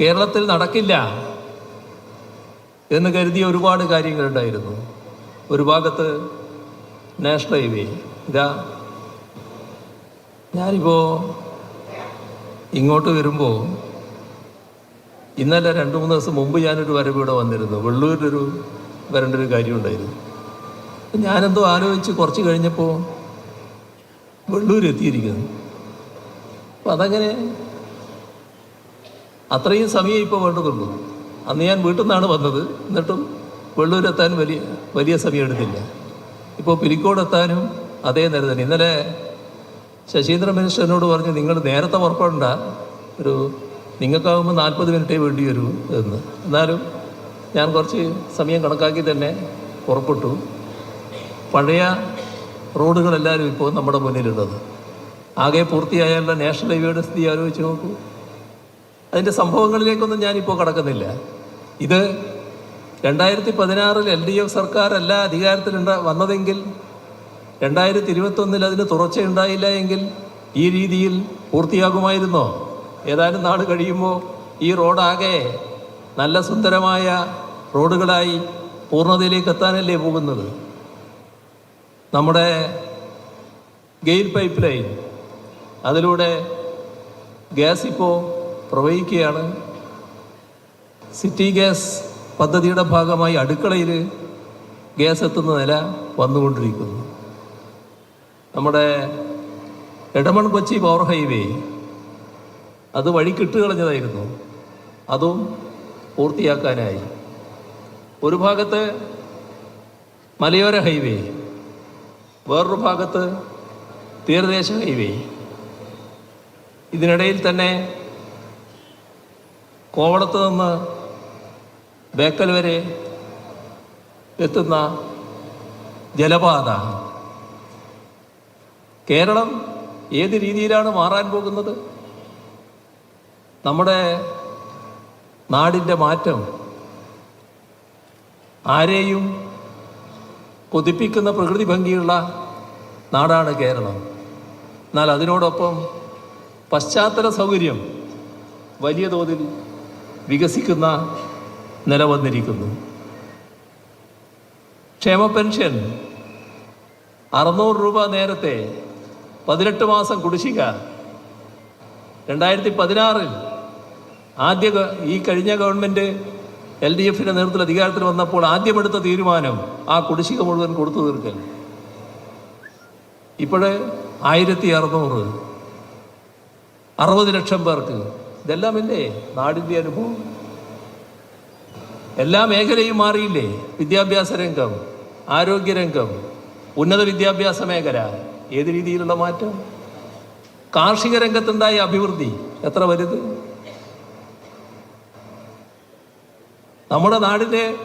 കേരളത്തിൽ നടക്കില്ല എന്ന് കരുതിയ ഒരുപാട് കാര്യങ്ങളുണ്ടായിരുന്നു. ഒരു ഭാഗത്ത് നാഷണൽ ഹൈവേ ഇതാ. ഞാനിപ്പോൾ ഇങ്ങോട്ട് വരുമ്പോൾ ഇന്നലെ രണ്ട് മൂന്ന് ദിവസം മുമ്പ് ഞാനൊരു വരവ് ഇവിടെ വന്നിരുന്നു. വെള്ളൂരിലൊരു വരേണ്ട ഒരു കാര്യമുണ്ടായിരുന്നു. ഞാനെന്തോ ആലോചിച്ച് കുറച്ച് കഴിഞ്ഞപ്പോൾ വെള്ളൂർ എത്തിയിരിക്കുന്നു അപ്പം അതങ്ങനെ അത്രയും സമയം ഇപ്പോൾ വേണ്ടതുള്ളൂ. അന്ന് ഞാൻ വീട്ടിൽ നിന്നാണ് വന്നത്. എന്നിട്ടും വെള്ളൂരെത്താൻ വലിയ വലിയ സമയം എടുത്തില്ല. ഇപ്പോൾ പിലിക്കോടെത്താനും അതേ നേരം തന്നെ. ഇന്നലെ ശശീന്ദ്ര മിനിസ്റ്ററിനോട് പറഞ്ഞു നിങ്ങൾ നേരത്തെ പുറപ്പെടണ്ട. ഒരു നിങ്ങൾക്കാവുമ്പോൾ നാൽപ്പത് മിനിറ്റേ വേണ്ടി വരൂ എന്ന്. എന്നാലും ഞാൻ കുറച്ച് സമയം കണക്കാക്കി തന്നെ പുറപ്പെട്ടു. പഴയ റോഡുകളെല്ലാവരും ഇപ്പോൾ നമ്മുടെ മുന്നിലുള്ളത്. ആകെ പൂർത്തിയായാലുള്ള നാഷണൽ ഹൈവേയുടെ സ്ഥിതി ആലോചിച്ച് നോക്കൂ. അതിന്റെ സംഭവങ്ങളിലേക്കൊന്നും ഞാനിപ്പോൾ കടക്കുന്നില്ല. ഇത് രണ്ടായിരത്തി പതിനാറിൽ എൽ ഡി എഫ് സർക്കാരല്ല അധികാരത്തിലുണ്ട വന്നതെങ്കിൽ രണ്ടായിരത്തി ഇരുപത്തൊന്നിൽ അതിന് തുടർച്ചയുണ്ടായില്ല എങ്കിൽ ഈ രീതിയിൽ പൂർത്തിയാകുമായിരുന്നോ? ഏതാനും നാൾ കഴിയുമ്പോൾ ഈ റോഡാകെ നല്ല സുന്ദരമായ റോഡുകളായി പൂർണതയിലേക്ക് എത്താനല്ലേ പോകുന്നത്? നമ്മുടെ ഗെയിൽ പൈപ്പ് ലൈൻ അതിലൂടെ ഗ്യാസ് ഇപ്പോൾ പ്രവഹിക്കുകയാണ്. സിറ്റി ഗ്യാസ് പദ്ധതിയുടെ ഭാഗമായി അടുക്കളയിൽ ഗ്യാസ് എത്തുന്ന നില വന്നുകൊണ്ടിരിക്കുന്നു. നമ്മുടെ എടമൺ കൊച്ചി പവർ ഹൈവേ അത് വഴി കിട്ടുകളഞ്ഞതായിരുന്നു. അതും പൂർത്തിയാക്കാനായി. ഒരു ഭാഗത്ത് മലയോര ഹൈവേ വേറൊരു ഭാഗത്ത് തീരദേശ ഹൈവേ ഇതിനിടയിൽ തന്നെ കോവളത്ത് നിന്ന് ബേക്കൽ വരെ എത്തുന്ന ജലപാത കേരളം ഏത് രീതിയിലാണ് മാറാൻ പോകുന്നത്? നമ്മുടെ നാടിന്റെ മാറ്റം ആരെയും കൊതിപ്പിക്കുന്ന പ്രകൃതി ഭംഗിയുള്ള നാടാണ് കേരളം. എന്നാൽ അതിനോടൊപ്പം പശ്ചാത്തല സൗകര്യം വലിയ തോതിൽ വികസിക്കുന്ന നില വന്നിരിക്കുന്നു. ക്ഷേമ പെൻഷൻ അറുന്നൂറ് രൂപ നേരത്തെ പതിനെട്ട് മാസം കുടിശ്ശിക. രണ്ടായിരത്തി പതിനാറിൽ ആദ്യ ഈ കഴിഞ്ഞ ഗവൺമെന്റ് എൽ ഡി എഫിന്റെ നേതൃത്വത്തിൽ അധികാരത്തിൽ വന്നപ്പോൾ ആദ്യമെടുത്ത തീരുമാനം ആ കുടിശ്ശിക മുഴുവൻ കൊടുത്തു തീർക്കൽ. ഇപ്പോഴേ ആയിരത്തി അറുന്നൂറ്. അറുപത് ലക്ഷം പേർക്ക് ഇതെല്ലാമല്ലേ? നാടിന്റെ അനുഭവം. എല്ലാ മേഖലയും മാറിയില്ലേ? വിദ്യാഭ്യാസ രംഗം ആരോഗ്യരംഗം ഉന്നത വിദ്യാഭ്യാസ മേഖല ഏത് രീതിയിലുള്ള മാറ്റം? കാർഷിക രംഗത്തുണ്ടായ അഭിവൃദ്ധി എത്ര വലുത്? നമ്മുടെ നാടിന്റെ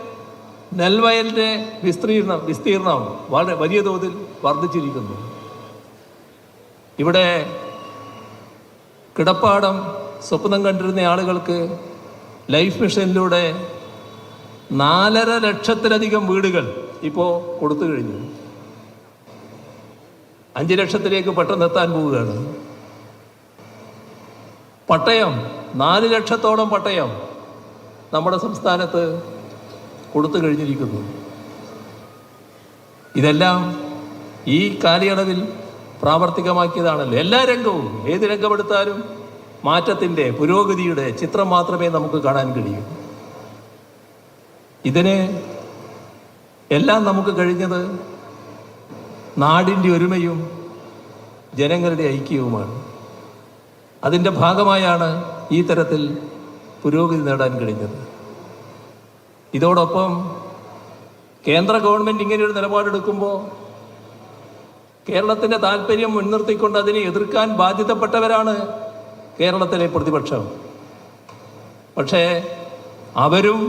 നെൽവയലിന്റെ വിസ്തീർണം വിസ്തീർണം വളരെ വലിയ തോതിൽ വർദ്ധിച്ചിരിക്കുന്നു. ഇവിടെ കിടപ്പാടം സ്വപ്നം കണ്ടിരുന്ന ആളുകൾക്ക് ലൈഫ് മിഷനിലൂടെ നാലര ലക്ഷത്തിലധികം വീടുകൾ ഇപ്പോൾ കൊടുത്തു കഴിഞ്ഞു. അഞ്ച് ലക്ഷത്തിലേക്ക് പെട്ടെന്ന് എത്താൻ പോവുകയാണ്. പട്ടയം നാല് ലക്ഷത്തോളം പട്ടയം നമ്മുടെ സംസ്ഥാനത്ത് കൊടുത്തു കഴിഞ്ഞിരിക്കുന്നു. ഇതെല്ലാം ഈ കാലയളവിൽ പ്രാവർത്തികമാക്കിയതാണല്ലോ. എല്ലാ രംഗവും ഏത് രംഗമെടുത്താലും മാറ്റത്തിന്റെ പുരോഗതിയുടെ ചിത്രം മാത്രമേ നമുക്ക് കാണാൻ കഴിയൂ. ഇതിന് എല്ലാം നമുക്ക് കഴിഞ്ഞത് നാടിന്റെ ഒരുമയും ജനങ്ങളുടെ ഐക്യവുമാണ്. അതിന്റെ ഭാഗമായാണ് ഈ തരത്തിൽ പുരോഗതി നേടാൻ കഴിഞ്ഞത്. ഇതോടൊപ്പം കേന്ദ്ര ഗവൺമെന്റ് ഇങ്ങനെയൊരു നിലപാടെടുക്കുമ്പോൾ കേരളത്തിന്റെ താല്പര്യം മുൻനിർത്തിക്കൊണ്ട് അതിനെ എതിർക്കാൻ ബാധ്യതപ്പെട്ടവരാണ് കേരളത്തിലെ പ്രതിപക്ഷം. പക്ഷേ അവരും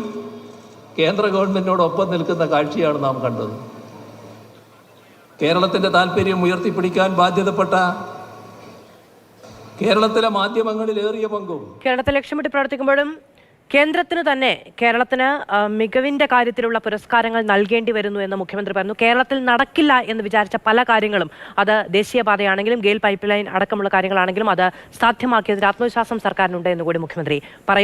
കേന്ദ്ര ഗവൺമെന്റിനോടൊപ്പം നിൽക്കുന്ന കാഴ്ചയാണ് നാം കണ്ടത്. കേരളത്തിന്റെ താല്പര്യം ഉയർത്തിപ്പിടിക്കാൻ ബാധ്യതപ്പെട്ട കേരളത്തിലെ മാധ്യമങ്ങളിൽ ഏറിയ പങ്കും കേരളത്തെ ലക്ഷ്യമിട്ട് പ്രവർത്തിക്കുമ്പോഴും കേന്ദ്രത്തിന് തന്നെ കേരളത്തിന് മികവിന്റെ കാര്യത്തിലുള്ള പുരസ്കാരങ്ങൾ നൽകേണ്ടി വരുന്നു എന്ന് മുഖ്യമന്ത്രി പറഞ്ഞു. കേരളത്തിൽ നടക്കില്ല എന്ന് വിചാരിച്ച പല കാര്യങ്ങളും അത് ദേശീയപാതയാണെങ്കിലും ഗെയിൽ പൈപ്പ് ലൈൻ അടക്കമുള്ള കാര്യങ്ങളാണെങ്കിലും അത് സാധ്യമാക്കിയതിൽ ആത്മവിശ്വാസം സർക്കാരിനുണ്ട് എന്ന് കൂടി മുഖ്യമന്ത്രി പറയുന്നു.